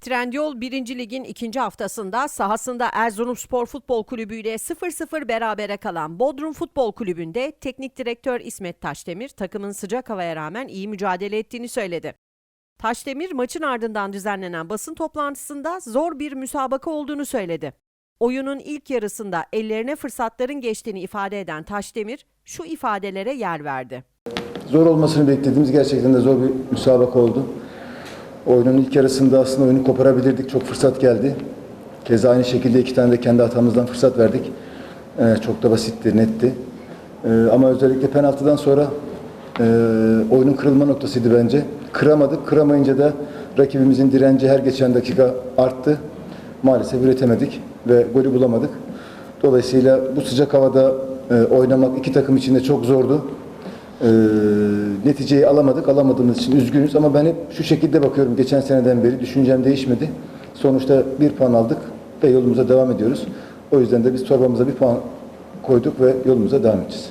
Trendyol 1. Lig'in ikinci haftasında sahasında Erzurumspor Futbol Kulübü ile 0-0 berabere kalan Bodrum Futbol Kulübü'nde teknik direktör İsmet Taşdemir takımın sıcak havaya rağmen iyi mücadele ettiğini söyledi. Taşdemir maçın ardından düzenlenen basın toplantısında zor bir müsabaka olduğunu söyledi. Oyunun ilk yarısında ellerine fırsatların geçtiğini ifade eden Taşdemir şu ifadelere yer verdi. Zor olmasını beklediğimiz gerçekten de zor bir müsabaka oldu. Oyunun ilk yarısında aslında oyunu koparabilirdik. Çok fırsat geldi. Keza aynı şekilde iki tane de kendi hatamızdan fırsat verdik. Ee, çok da basitti, netti. Ee, ama özellikle penaltıdan sonra e, oyunun kırılma noktasıydı bence. Kıramadık. Kıramayınca da rakibimizin direnci her geçen dakika arttı. Maalesef üretemedik ve golü bulamadık. Dolayısıyla bu sıcak havada e, oynamak iki takım için de çok zordu. Ee, neticeyi alamadık. Alamadığımız için üzgünüz ama ben hep şu şekilde bakıyorum. Geçen seneden beri düşüncem değişmedi. Sonuçta bir puan aldık ve yolumuza devam ediyoruz. O yüzden de biz torbamıza bir puan koyduk ve yolumuza devam edeceğiz.